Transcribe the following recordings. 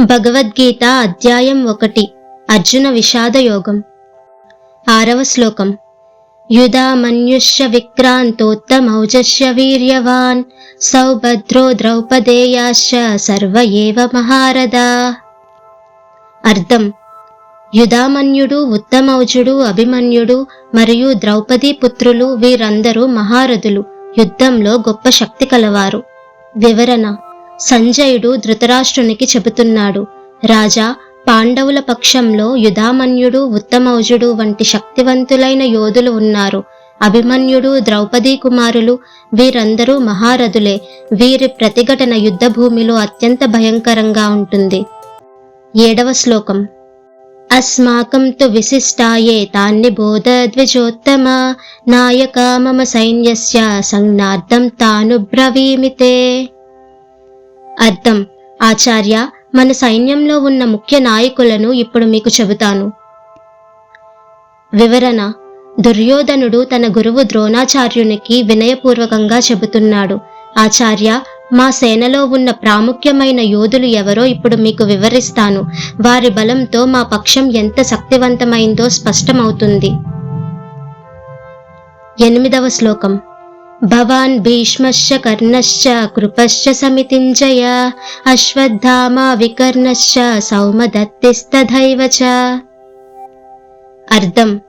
భగవద్గీత అధ్యాయం ఒకటి. అర్జున విషాద యోగం. ఆరవ శ్లోకం. యుధామన్యుష్య విక్రాంతోత్తమౌజస్య వీర్యవాన్ సౌభద్రో ద్రౌపదేయాశ్చ సర్వ ఏవ మహారథా. అర్థం. యుధామన్యుడు ఉత్తమౌజుడు అభిమన్యుడు మరియు ద్రౌపదీ పుత్రులు వీరందరూ మహారథులు. యుద్ధంలో గొప్ప శక్తి కలవారు. వివరణ. సంజయుడు ధృతరాష్ట్రునికి చెబుతున్నాడు రాజా పాండవుల పక్షంలో యుధామన్యుడు ఉత్తమౌజుడు వంటి శక్తివంతులైన యోధులు ఉన్నారు. అభిమన్యుడు ద్రౌపదీ కుమారులు వీరందరూ మహారథులే. వీరి ప్రతిఘటన యుద్ధభూమిలో అత్యంత భయంకరంగా ఉంటుంది. ఏడవ శ్లోకం. అస్మాకం తు విశిష్టాయే తాన్ని బోధ ద్విజోత్తమ నాయక మమ సైన్యస్య సంజ్ఞార్థం తాను బ్రవీమితే. అర్థం. ఆచార్య మన సైన్యంలో ఉన్న ముఖ్య నాయకులను ఇప్పుడు మీకు చెబుతాను. వివరణ. దుర్యోధనుడు తన గురువు ద్రోణాచార్యునికి వినయపూర్వకంగా చెబుతున్నాడు. ఆచార్య మా సేనలో ఉన్న ప్రాముఖ్యమైన యోధులు ఎవరో ఇప్పుడు మీకు వివరిస్తాను. వారి బలంతో మా పక్షం ఎంత శక్తివంతమైందో స్పష్టమవుతుంది. ఎనిమిదవ శ్లోకం. భవాన్ భీష్మశ్చ కర్ణశ్చ కృపశ్చ సమితింజయ అశ్వత్థామా వికర్ణశ్చ సౌమదత్తిస్తథైవ చ అర్థం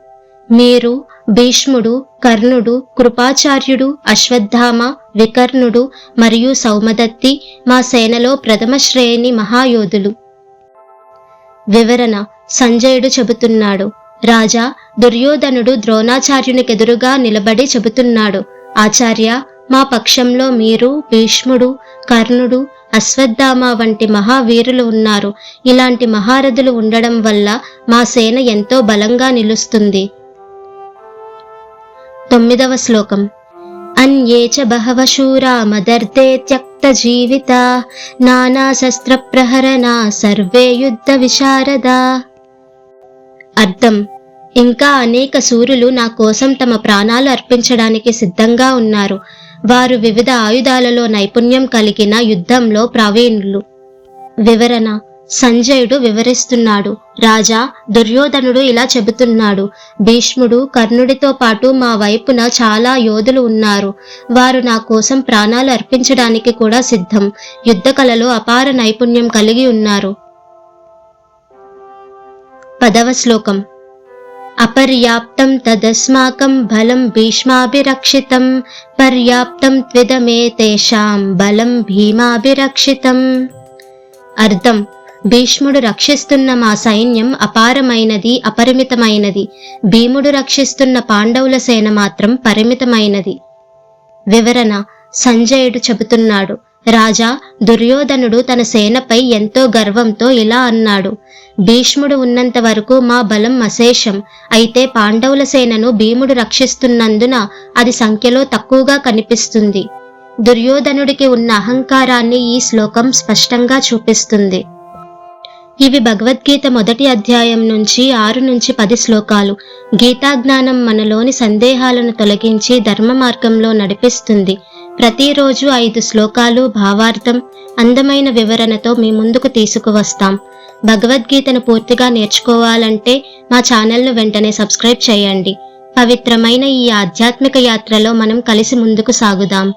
మీరు భీష్ముడు కర్ణుడు కృపాచార్యుడు అశ్వత్థామ వికర్ణుడు మరియు సౌమదత్తి మా సేనలో ప్రథమ శ్రేణి మహాయోధులు. వివరణ సంజయుడు చెబుతున్నాడు. రాజా దుర్యోధనుడు ద్రోణాచార్యునికెదురుగా నిలబడి చెబుతున్నాడు. ఆచార్య మా పక్షంలో మీరు భీష్ముడు కర్ణుడు అశ్వత్థామ వంటి మహావీరులు ఉన్నారు. ఇలాంటి మహారథులు ఉండడం వల్ల మా సేన ఎంతో బలంగా నిలుస్తుంది. తొమ్మిదవ శ్లోకం. అన్యే చ బహవ శూరా మదర్దే త్యక్త జీవిత నానా శస్త్ర ప్రహరణ సర్వే యుద్ధ విశారద. అర్థం. ఇంకా అనేక సూర్యులు నా కోసం తమ ప్రాణాలు అర్పించడానికి సిద్ధంగా ఉన్నారు. వారు వివిధ ఆయుధాలలో నైపుణ్యం కలిగిన యుద్ధంలో ప్రావీణులు. వివరణ. సంజయుడు వివరిస్తున్నాడు. రాజా దుర్యోధనుడు ఇలా చెబుతున్నాడు. భీష్ముడు కర్ణుడితో పాటు మా వైపున చాలా యోధులు ఉన్నారు. వారు నా కోసం ప్రాణాలు అర్పించడానికి కూడా సిద్ధం. యుద్ధ కళలో అపార నైపుణ్యం కలిగి ఉన్నారు. పదవ శ్లోకం. అపర్యాప్తం తదస్మాకం బలం భీష్మాభిరక్షితం. పర్యాప్తం త్విదమేతేషాం బలం భీమాభిరక్షితం. అర్థం. భీష్ముడు రక్షిస్తున్న మా సైన్యం అపారమైనది అపరిమితమైనది. భీముడు రక్షిస్తున్న పాండవుల సేన మాత్రం పరిమితమైనది. వివరణ. సంజయుడు చెబుతున్నాడు. రాజా దుర్యోధనుడు తన సేనపై ఎంతో గర్వంతో ఇలా అన్నాడు భీష్ముడు ఉన్నంత వరకు మా బలం అశేషం. అయితే పాండవుల సేనను భీముడు రక్షిస్తున్నందున అది సంఖ్యలో తక్కువగా కనిపిస్తుంది. దుర్యోధనుడికి ఉన్న అహంకారాన్ని ఈ శ్లోకం స్పష్టంగా చూపిస్తుంది. ఇవి భగవద్గీత మొదటి అధ్యాయం నుంచి ఆరు నుంచి పది శ్లోకాలు. గీతాజ్ఞానం మనలోని సందేహాలను తొలగించి ధర్మ మార్గంలో నడిపిస్తుంది. ప్రతిరోజు ఐదు శ్లోకాలు భావార్థం అందమైన వివరణతో మీ ముందుకు తీసుకువస్తాం. భగవద్గీతను పూర్తిగా నేర్చుకోవాలంటే మా ఛానల్ను వెంటనే సబ్స్క్రైబ్ చేయండి. పవిత్రమైన ఈ ఆధ్యాత్మిక యాత్రలో మనం కలిసి ముందుకు సాగుదాం.